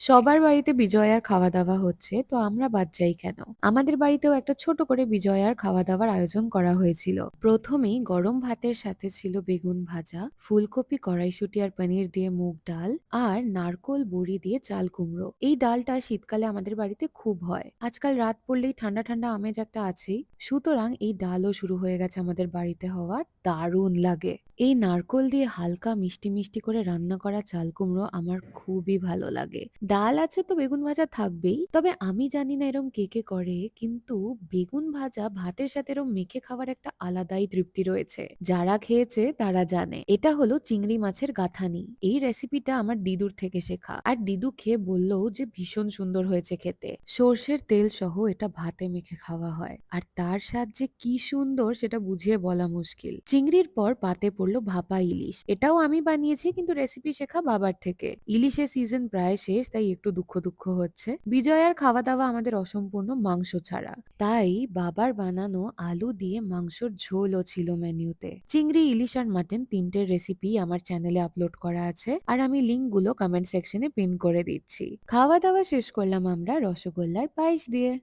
সবার বাড়িতে বিজয়ার খাওয়া-দাওয়া হচ্ছে, তো আমরা বাদ যাই কেন? আমাদের বাড়িতেও একটা ছোট করে বিজয়ার খাওয়া-দাওয়ার আয়োজন করা হয়েছিল। প্রথমেই গরম ভাতের সাথে ছিল বেগুন ভাজা, ফুলকপি, কড়াইশুঁটি আর পনির দিয়ে মুগ ডাল আর নারকোল বড়ি দিয়ে চাল কুমড়ো। এই ডালটা শীতকালে আমাদের বাড়িতে খুব হয়। আজকাল রাত পড়লেই ঠান্ডা, ঠান্ডা আমেজ একটা আছেই। সুতরাং এই ডালও শুরু হয়ে গেছে আমাদের বাড়িতে হওয়া। দারুণ লাগে! এই নারকোল দিয়ে হালকা মিষ্টি, মিষ্টি করে রান্না করা চাল কুমড়ো আমার খুবই ভালো লাগে। ডাল আছে তো বেগুন ভাজা থাকবেই। তবে আমি জানি না এরম কে, কে করে কিন্তু বেগুন ভাজা ভাতের সাথে এরম মেখে খাওয়ার একটা আলাদাই তৃপ্তি রয়েছে। যারা খেয়েছে তারা জানে। এটা হলো চিংড়ি মাছের গাঁথানি। এই রেসিপিটা আমার দিদুর থেকে শেখা। আর দিদু খেয়ে বলল যে ভীষণ সুন্দর হয়েছে খেতে। সর্ষের তেল সহ এটা ভাতে মেখে খাওয়া হয়। আর তার স্বাদ যে কি সুন্দর সেটা বুঝিয়ে বলা মুশকিল। চিংড়ির পর পাতে পড়ল ভাপা ইলিশ। এটাও আমি বানিয়েছি কিন্তু রেসিপি শেখা বাবার থেকে। ইলিশের সিজন প্রায় শেষ একটু দুঃখ, দুঃখ হচ্ছে। বিজয়ার খাওয়া-দাওয়া আমাদের অসম্পূর্ণ মাংস ছাড়া। তাই বাবার বানানো আলু দিয়ে মাংসর ঝোলও ছিল মেনুতে চিংড়ি, ইলিশ আর মাটন তিনটের রেসিপি আমার চ্যানেলে আপলোড করা আছে। আর আমি লিঙ্কগুলো গুলো কমেন্ট সেকশনে পিন করে দিচ্ছি। খাওয়া-দাওয়া শেষ করলাম আমরা রসগোল্লার পায়েস দিয়ে।